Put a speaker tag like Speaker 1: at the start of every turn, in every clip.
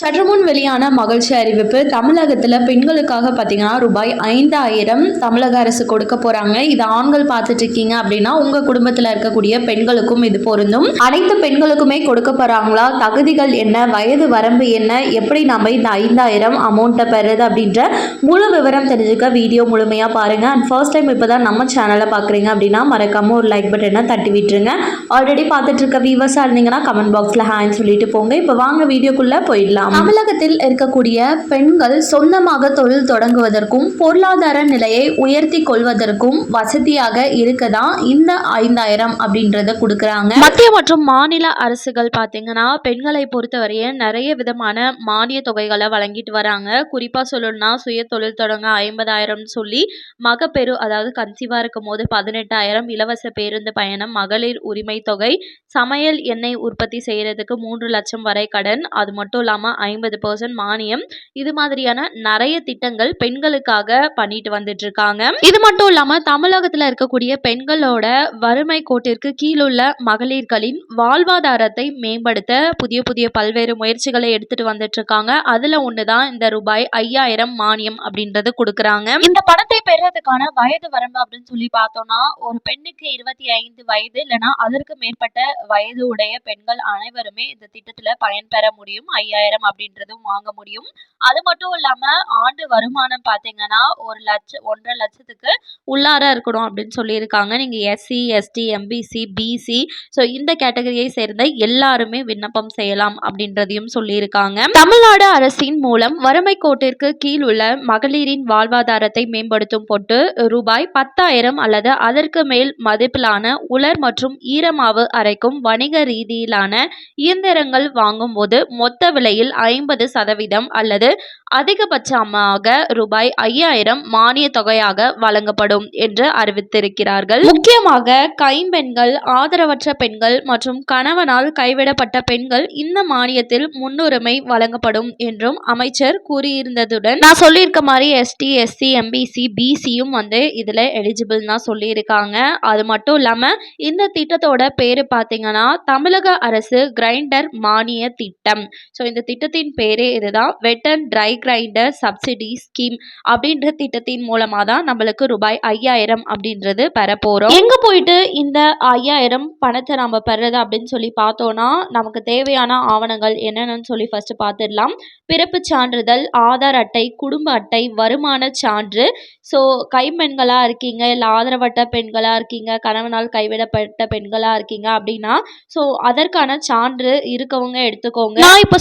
Speaker 1: சற்று முன் வெளியான மகிழ்ச்சி அறிவிப்பு தமிழகத்தில் பெண்களுக்காக பார்த்தீங்கன்னா ரூபாய் ஐந்தாயிரம் தமிழக அரசு கொடுக்க போகிறாங்க இது ஆண்கள் பார்த்துட்டு இருக்கீங்க அப்படின்னா உங்கள் குடும்பத்தில் இருக்கக்கூடிய பெண்களுக்கும் இது பொருந்தும். அனைத்து பெண்களுக்குமே கொடுக்க போகிறாங்களா தகுதிகள் என்ன? வயது வரம்பு என்ன? எப்படி நம்ம இந்த ஐந்தாயிரம் அமௌண்ட்டை பெறுறது அப்படின்ற முழு விவரம் தெரிஞ்சுக்க வீடியோ முழுமையாக பாருங்கள் அண்ட் ஃபர்ஸ்ட் டைம் இப்போ தான் நம்ம சேனலை பார்க்குறீங்க அப்படின்னா மறக்காமல் ஒரு லைக் பட்டனை தட்டி விட்டுருங்க. ஆல்ரெடி பார்த்துட்டு இருக்க வியூவர்ஸாக இருந்தீங்கன்னா கமெண்ட் பாக்ஸில் ஹேண்ட் சொல்லிட்டு போங்க. இப்போ வாங்க வீடியோக்குள்ளே போயிடலாம். தமிழகத்தில் இருக்கக்கூடிய பெண்கள் சொந்தமாக தொழில் தொடங்குவதற்கும் பொருளாதார நிலையை உயர்த்தி கொள்வதற்கும் வசதியாக இருக்கதா இந்த ஐந்தாயிரம் அப்படின்றத கொடுக்குறாங்க. மத்திய மற்றும் மாநில அரசுகள் பார்த்தீங்கன்னா பெண்களை பொறுத்தவரைய நிறைய விதமான மானிய தொகைகளை வழங்கிட்டு வராங்க. குறிப்பாக சொல்லணும்னா சுய தொழில் தொடங்க ஐம்பதாயிரம் சொல்லி மகப்பெரு அதாவது கன்சீவாக இருக்கும் போது பதினெட்டாயிரம் இலவச பேருந்து பயணம் மகளிர் உரிமை தொகை சமையல் எண்ணெய் உற்பத்தி செய்யறதுக்கு மூன்று லட்சம் வரை கடன். அது மட்டும் இல்லாமல் ஐம்பது பர்சன்ட் மானியம். இது மாதிரியான நிறைய திட்டங்கள் பெண்களுக்காக பண்ணிட்டு வந்துட்டு இருக்காங்க இது மட்டும் இல்லாமல் தமிழகத்தில் இருக்கக்கூடிய பெண்களோட வறுமை கோட்டிற்கு கீழுள்ள மகளிர்களின் வாழ்வாதாரத்தை மேம்படுத்த புதிய புதிய பல்வேறு முயற்சிகளை எடுத்துட்டு வந்துட்டு இருக்காங்க அதுல ஒண்ணுதான் இந்த ரூபாய் ஐயாயிரம் மானியம் அப்படின்றது கொடுக்குறாங்க. இந்த பணத்தை பெறுறதுக்கான வயது வரம்பு அப்படின்னு சொல்லி பார்த்தோம்னா ஒரு பெண்ணுக்கு இருபத்தி ஐந்து வயது இல்லைன்னா அதற்கு மேற்பட்ட வயது உடைய பெண்கள் அனைவருமே இந்த திட்டத்துல பயன்பெற முடியும். ஐயாயிரம் அப்படின்றதும் வாங்க முடியும். அது மட்டும் இல்லாம ஆண்டு வருமானம் பார்த்தீங்கன்னா ஒரு லட்சம் ஒன்றரை லட்சத்துக்கு உள்ளார இருக்கணும் அப்படின்னு சொல்லியிருக்காங்க. நீங்க SC ST MBC BC so இந்த கேட்டகரியை சேர்ந்த எல்லாருமே விண்ணப்பம் செய்யலாம் அப்படின்றதையும் சொல்லியிருக்காங்க. தமிழ்நாடு அரசின் மூலம் வறுமை கோட்டிற்கு கீழ் உள்ள மகளிரின் வாழ்வாதாரத்தை மேம்படுத்தும் பொட்டு ரூபாய் பத்தாயிரம் அல்லது அதற்கு மேல் மதிப்பிலான உலர் மற்றும் ஈரமாவு அரைக்கும் வணிக ரீதியிலான இயந்திரங்கள் வாங்கும் போது மொத்த விலையில் ஐம்பது சதவீதம் அல்லது அதிகபட்சமாக ரூபாய் ஐயாயிரம் மானிய தொகையாக வழங்கப்படும் என்று அறிவித்திருக்கிறார்கள். முக்கியமாக கைம்பெண்கள் ஆதரவற்ற பெண்கள் மற்றும் கணவனால் கைவிடப்பட்ட பெண்கள் இந்த மானியத்தில் முன்னுரிமை வழங்கப்படும் என்றும் அமைச்சர் கூறியிருந்ததுடன் நான் சொல்லியிருக்க மாதிரி எஸ்டி எஸ்சி எம்பிசி பிசியும் வந்து இதுல எலிஜிபிள் தான் சொல்லியிருக்காங்க. அது மட்டும் இல்லாம இந்த திட்டத்தோட பேரு பார்த்தீங்கன்னா தமிழக அரசு கிரைண்டர் மானிய திட்டம். ஸோ இந்த திட்டத்தின் பேரே இதுதான். Wet and dry grinder subsidy scheme அப்படின்ற திட்டத்தின் மூலமாக தான் நம்மளுக்கு ரூபாய் ஐயாயிரம் அப்படின்றது பெற போகிறோம் எங்கே போயிட்டு இந்த ஐயாயிரம் பணத்தை நம்ம பெறது அப்படின்னு சொல்லி பார்த்தோன்னா நமக்கு தேவையான ஆவணங்கள் என்னென்னு சொல்லி ஃபஸ்ட்டு பார்த்துடலாம். பிறப்பு சான்றிதழ் ஆதார் அட்டை குடும்ப அட்டை வருமான சான்று. ஸோ கைப்பெண்களாக இருக்கீங்க இல்லை ஆதரவட்ட பெண்களாக இருக்கீங்க கணவனால் கைவிடப்பட்ட பெண்களாக இருக்கீங்க அப்படின்னா ஸோ அதற்கான சான்று இருக்கவங்க எடுத்துக்கோங்க. நான் இப்போ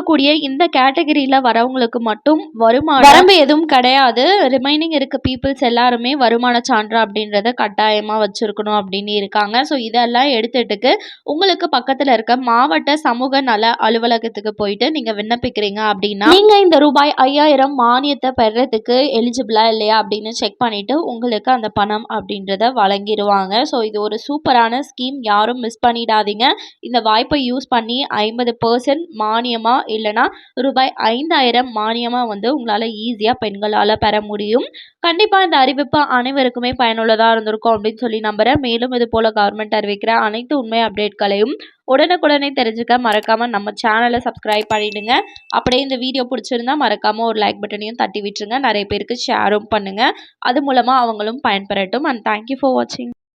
Speaker 1: சொல்லியிருக்கக்கூடிய இந்த கேட்டகரியில் வரவங்களுக்கு மட்டும் வருமானம் வரம்பு எதுவும் கிடையாது. ரிமைனிங் இருக்க பீப்புள்ஸ் எல்லாருமே வருமான சான்று அப்படின்றத கட்டாயமாக வச்சுருக்கணும் அப்படின்னு இருக்காங்க. ஸோ இதெல்லாம் எடுத்துட்டுக்கு உங்களுக்கு பக்கத்தில் இருக்க மாவட்ட சமூக நல அலுவலகத்துக்கு போயிட்டு நீங்கள் விண்ணப்பிக்கிறீங்க அப்படின்னா நீங்கள் இந்த ரூபாய் ஐயாயிரம் மானியத்தை பெறதுக்கு எலிஜிபிளா இல்லையா அப்படின்னு செக் பண்ணிவிட்டு உங்களுக்கு அந்த பணம் அப்படின்றத வழங்கிடுவாங்க. ஸோ இது ஒரு சூப்பரான ஸ்கீம் யாரும் மிஸ் பண்ணிடாதீங்க. இந்த வாய்ப்பை யூஸ் பண்ணி ஐம்பது பர்சன்ட் மானியமாக இல்லைனா ரூபாய் ஐந்தாயிரம் மானியமாக வந்து உங்களால் ஈஸியாக பெண்களால் பெற முடியும். கண்டிப்பாக இந்த அறிவிப்பு அனைவருக்குமே பயனுள்ளதாக இருந்திருக்கும் அப்படின்னு சொல்லி நம்புகிறேன் மேலும் இது போல் கவர்மெண்ட் அறிவிக்கிற அனைத்து உண்மை அப்டேட்களையும் உடனுக்குடனே தெரிஞ்சுக்க மறக்காமல் நம்ம சேனலை சப்ஸ்கிரைப் பண்ணிவிடுங்க அப்படியே இந்த வீடியோ பிடிச்சிருந்தா மறக்காமல் ஒரு லைக் பட்டனையும் தட்டி விட்டுருங்க. நிறைய பேருக்கு ஷேரும் பண்ணுங்கள் அது மூலமாக அவங்களும் பயன்பெறட்டும். அண்ட் தேங்க்யூ ஃபார் வாட்சிங்